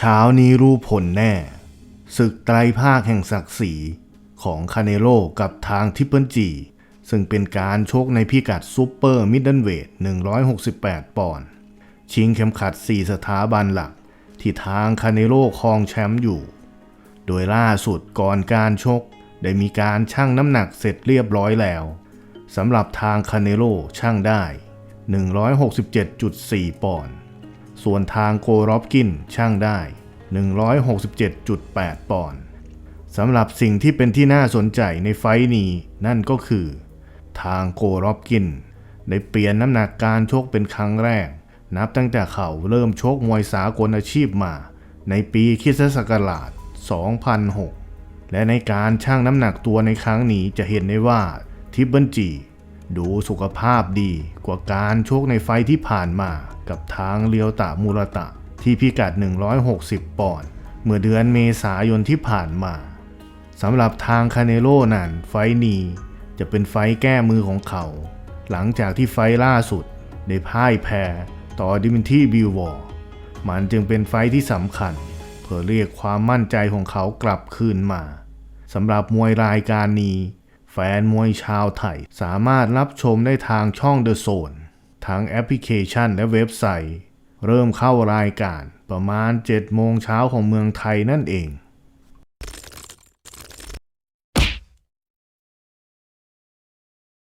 เช้านี้รู้ผลแน่ ศึกไตรภาคแห่งศักดิ์ศรีของคาเนโลกับทางทิปเปิลจี ซึ่งเป็นการชกในพิกัดซูเปอร์มิดเดิลเวท 168 ปอนด์ชิงเข็มขัด 4 สถาบันหลัก ที่ทางคาเนโลครองแชมป์อยู่ โดยล่าสุดก่อนการชก ได้มีการชั่งน้ำหนักเสร็จเรียบร้อยแล้วสำหรับทางคาเนโลชั่งได้ 167.4 ปอนด์ ส่วนทางโกรอบกินช่างได้ 167.8 ปอนด์สำหรับสิ่งที่เป็นที่น่าสนใจในไฟนี้นั่นก็คือ ทางโกรอบกิน ได้เปลี่ยนน้ำหนักการชกเป็นครั้งแรก นับตั้งแต่เขาเริ่มชกมวยสากลอาชีพมา ในปีคริสตศักราช 2006 และในการชั่งน้ำหนักตัวในครั้งนี้จะเห็นได้ว่าทิปเบิลจี ดูสุขภาพดีกว่าการชกในไฟที่ผ่านมากับทางเลียวตะมูรตะ ที่พิกัด 160 ปอนด์เมื่อเดือนเมษายนที่ผ่านมาสำหรับทางคาเนโลนั้นไฟนี้จะเป็นไฟแก้มือของเขา หลังจากที่ไฟล่าสุด ได้พ่ายแพ้ต่อดิมินที่บิววอร์มันจึงเป็นไฟที่สำคัญ เพื่อเรียกความมั่นใจของเขากลับคืนมาสำหรับมวยรายการนี้ แฟนมวยชาวไทย สามารถรับชมได้ทางช่อง The Zone ทั้งแอปพลิเคชันและเว็บไซต์ เริ่มเข้ารายการประมาณ7โมงเช้าของเมืองไทยนั่นเอง